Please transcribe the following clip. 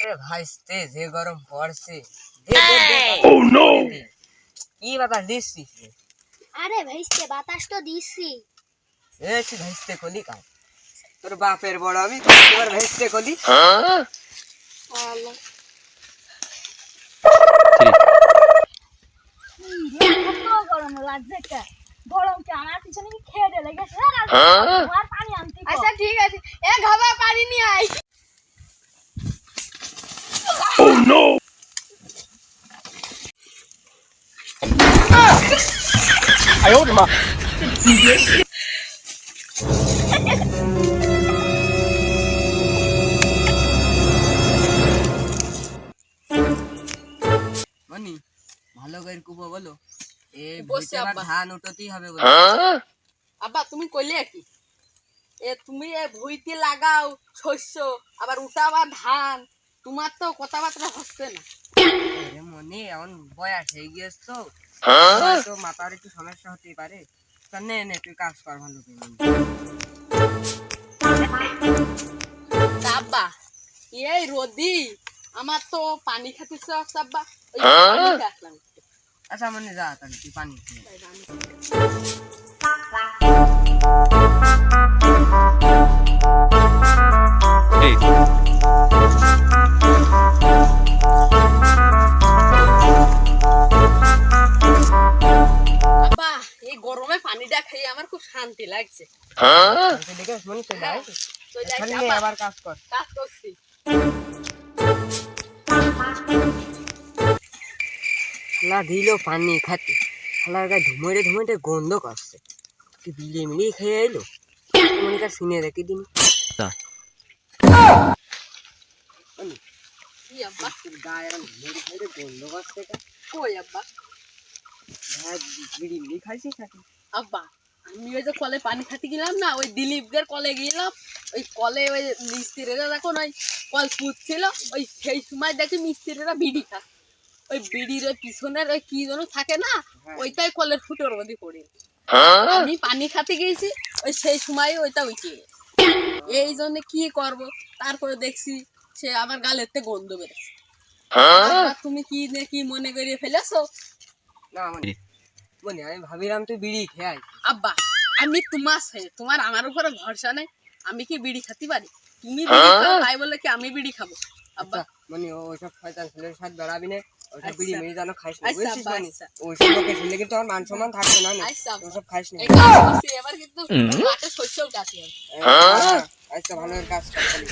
আরে ভাইস্তে যে গরম পড়ছে। দে, দে, দে। কি বাতাস দিচ্ছিস? আরে ভাইস্তে বাতাস তো দিছি এ তুই ভাইস্তে কলি কাজ তোর বাপের বড় আমি তোর এবার ভাইস্তে কলি। গরম লাগছে কে? গরম আমার পিছনে খেয়ে আচ্ছা ঠিক আছে। এ ঘাবা পানি নিয়ে আই মনি ভালো করে কুবো বলো। এ আব্বা। ধান উঠতেই হবে বলে। আব্বা তুমি কইলে কি এ তুমি এ ভুইতে লাগাও শস্য আবার উঠাবা ধান। তোমার তো কথাবার্তা হচ্ছে না। আরে মনে এমন বয়স হয়ে গিয়েছ তো। তো মাথার একটু সমস্যা হতেই পারে। তা নে নে তুই কাজ কর ভালো করে। আব্বা এই রোদি আমার তো পানি খাতে শখ আব্বা আচ্ছা মনে যা তাহলে তুই পানি খেয়ে খুব শান্তি লাগছে। নে আব্বা, আবার কাজ কর। কাজ করছি। না দিল পানি খাতে। খালার গায়ে ধুমড়ে ধুমড়ে গন্ধ করছে। তুই বিলিয়ে মিলিয়ে খেয়ে এলো মনে কার শুনে রেখে দিন। কি গায়ে ধুমড়ে ধুমড়ে গন্ধ করছে কই আব্বা? হ্যাঁ বিড়ি মিলি খাইছিস নাকি? আব্বা আমি ওই যে কলে পানি খাতে গেলাম না ওই দিলীপদের কলে গেলাম। ওই কলে ওই মিস্ত্রিরা যখন ওই কল পুঁতছিল ওই সেই সময় দেখি মিস্ত্রিরা বিড়ি খা ওই বিড়ির ওই পিছনের ওই কি যেন থাকে না ওইটাই কলের ফুটোর মধ্যে পড়ে। আমি পানি খাতে গেছি ওই সেই সময় ওইটা উঠে গেছে। এই জন্য কি করব? তারপরে দেখছি সে আমার গালের থেকে গন্ধ বেরোছে আব্বা, তুমি কি কি মনে করিয়ে ফেলেছো? না মানে আমি ভাবিলাম তুই বিড়ি খেয়ে আব্বা আমি তোমার ছেলে তোমার আমার উপরে ভরসা নেই আমি কি বিড়ি খেতে পারি? তুমি বিড়ি খাও তাই বলে কি আমি বিড়ি খাব? আব্বা। আচ্ছা মানে ওইসব শয়তান ছেলের সাথে বেড়াবি না ওইসব আচ্ছা। বিড়ি মিড়ি যেন খাইস না আচ্ছা, বুঝছিস মানে? আচ্ছা। ওইসব লোকের শুনলে কিন্তু আমার মান সম্মান থাকবে না না আচ্ছা, খাইস না। এবার কিন্তু মাঠে শস্যও কাটি হবে হ্যাঁ, আচ্ছা ভালো কাজ কর তাহলে।